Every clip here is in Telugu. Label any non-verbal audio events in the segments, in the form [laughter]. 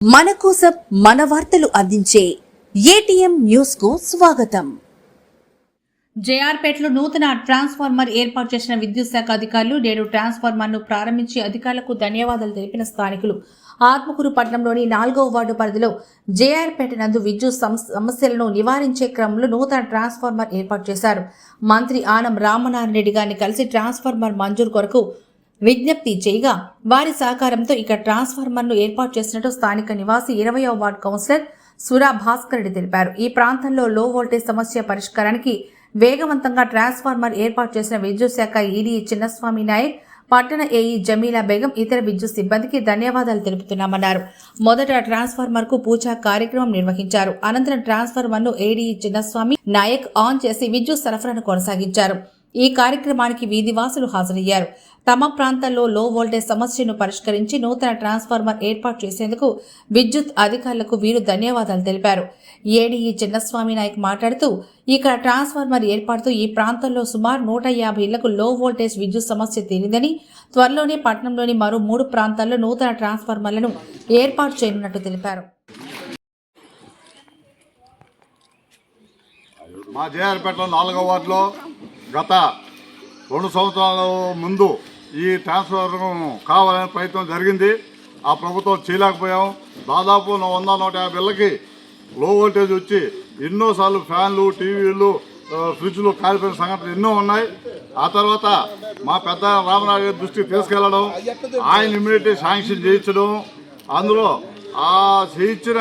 మన కోసం మన వార్తలు అందించే ఏటీఎం న్యూస్కు స్వాగతం. జేఆర్పేటలో నూతన ట్రాన్స్ఫార్మర్ ఏర్పాటు చేసిన విద్యుత్ శాఖ అధికారులు నేడు ట్రాన్స్ఫార్మర్ను ప్రారంభించి అధికారులకు ధన్యవాదాలు తెలిపిన స్థానికులు. ఆత్మకూరు పట్టణంలోని నాలుగో వార్డు పరిధిలో జేఆర్పేట నందు విద్యుత్ సమస్యలను నివారించే క్రమంలో నూతన ట్రాన్స్ఫార్మర్ ఏర్పాటు చేశారు. మంత్రి ఆనం రామనారాయణ రెడ్డి గారిని కలిసి ట్రాన్స్ఫార్మర్ మంజూరు కొరకు విజ్ఞప్తి చేయగా వారి సహకారంతో ఇక ట్రాన్స్ఫార్మర్ను ఏర్పాటు చేసినట్టు స్థానిక నివాసి ఇరవయో వార్డ్ కౌన్సిలర్ సురా భాస్కర్ రెడ్డి తెలిపారు. ఈ ప్రాంతంలో లో వోల్టేజ్ సమస్య పరిష్కారానికి వేగవంతంగా ట్రాన్స్ఫార్మర్ ఏర్పాటు చేసిన విద్యుత్ శాఖ ఈడీ చిన్నస్వామి నాయక్ పట్టణ ఏఈ జమీలా బేగం ఇతర విద్యుత్ సిబ్బందికి ధన్యవాదాలు తెలుపుతున్నామన్నారు. మొదట ట్రాన్స్ఫార్మర్కు పూజా కార్యక్రమం నిర్వహించారు. అనంతరం ట్రాన్స్ఫార్మర్ను ఏడీ చిన్నస్వామి నాయక్ ఆన్ చేసి విద్యుత్ సరఫరాను కొనసాగించారు. ఈ కార్యక్రమానికి వీధివాసులు హాజరయ్యారు. తమ ప్రాంతాల్లో లో వోల్టేజ్ సమస్యను పరిష్కరించి నూతన ట్రాన్స్ఫార్మర్ ఏర్పాటు చేసేందుకు విద్యుత్ అధికారులకు వీరు ధన్యవాదాలు తెలిపారు. ఏడీఈ చిన్నస్వామి నాయక్ మాట్లాడుతూ ఇక్కడ ట్రాన్స్ఫార్మర్ ఏర్పాటుతో ఈ ప్రాంతంలో సుమారు నూట యాభై ఇళ్ళకు లో వోల్టేజ్ విద్యుత్ సమస్య తీరిందని త్వరలోనే పట్టణంలోని మరో మూడు ప్రాంతాల్లో నూతన ట్రాన్స్ఫార్మర్లను ఏర్పాటు చేయనున్నట్టు తెలిపారు. మా జేఆర్పేటలో నాలుగో వార్డులో గత రెండు సంవత్సరాల ముందు ఈ ట్రాన్స్ఫర్ కావాలనే ప్రయత్నం జరిగింది. ఆ ప్రభుత్వం చేయలేకపోయాం. దాదాపు వంద నూట యాభై ఇళ్ళకి లో వోల్టేజ్ వచ్చి ఎన్నోసార్లు ఫ్యాన్లు టీవీలు ఫ్రిడ్జ్లు కాలిపోయిన సంఘటనలు ఎన్నో ఉన్నాయి. ఆ తర్వాత మా పెద్ద రామనాయుడు గారి దృష్టికి తీసుకెళ్ళడం ఆయన ఇమ్మీడియట్లీ శాంక్షన్ చేయించడం అందులో ఆ చేయించిన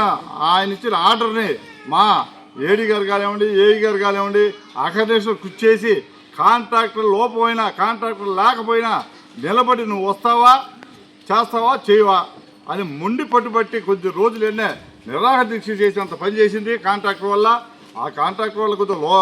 ఆయన ఇచ్చిన ఆర్డర్ని మా ఏడీ గారు కానివ్వండి ఏఈ గారు కానివ్వండి అకడేషన్ కృషి చేసి కాంట్రాక్టర్ లోపమైనా కాంట్రాక్టర్ లేకపోయినా నిలబడి నువ్వు వస్తావా చేస్తావా చేయవా అని మొండి పట్టుబట్టి కొద్ది రోజులనే నిరాహ దీక్ష చేసినంత పని చేసింది కాంట్రాక్టర్ వల్ల. ఆ కాంట్రాక్టర్ వల్ల కొద్దిగా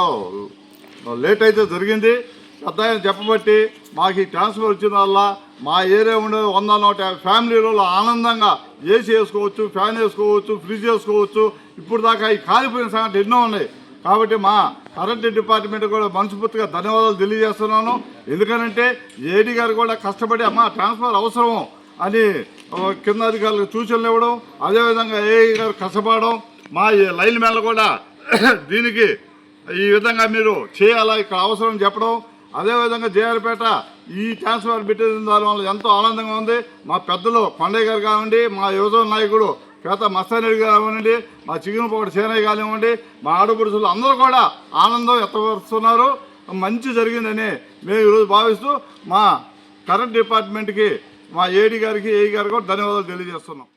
లో లేట్ అయితే జరిగింది. పెద్ద ఆయన చెప్పబట్టి మాకు ఈ ట్రాన్స్ఫర్ వచ్చిన వల్ల మా ఏరియా ఉండే వంద నూట యాభై ఫ్యామిలీలలో ఆనందంగా ఏసీ వేసుకోవచ్చు ఫ్యాన్ వేసుకోవచ్చు ఫ్రిడ్జ్ వేసుకోవచ్చు. ఇప్పుడు దాకా ఈ కాలిపోయిన సంగతి ఎన్నో ఉన్నాయి. కాబట్టి మా కరెంట్ డిపార్ట్మెంట్ కూడా మనస్ఫూర్తిగా ధన్యవాదాలు తెలియజేస్తున్నాను. ఎందుకనంటే ఏడీ గారు కూడా కష్టపడి అమ్మ ట్రాన్స్ఫర్ అవసరం అని కింద అధికారులకు సూచనలు ఇవ్వడం అదేవిధంగా ఏఈ గారు కష్టపడడం మా ఈ లైన్ మ్యాన్లు కూడా [coughs] దీనికి ఈ విధంగా మీరు చేయాలా ఇక్కడ అవసరం చెప్పడం అదేవిధంగా జేఆర్పేట ఈ ట్రాన్స్ఫర్ పెట్టిన దాని వల్ల ఎంతో ఆనందంగా ఉంది. మా పెద్దలు కొండయ్య గారు కావండి మా యువజన నాయకుడు కేత మస్తారెడ్డి గారు కానివ్వండి మా చిగురుపోటి సేనయ్య కానివ్వండి మా ఆడపడుచులు అందరూ కూడా ఆనందం ఎత్తపరుస్తున్నారు మంచి జరిగిందని మేము ఈరోజు భావిస్తూ మా కరెంట్ డిపార్ట్మెంట్కి మా ఏడి గారికి ఏఈ గారికి కూడా ధన్యవాదాలు తెలియజేస్తున్నాం.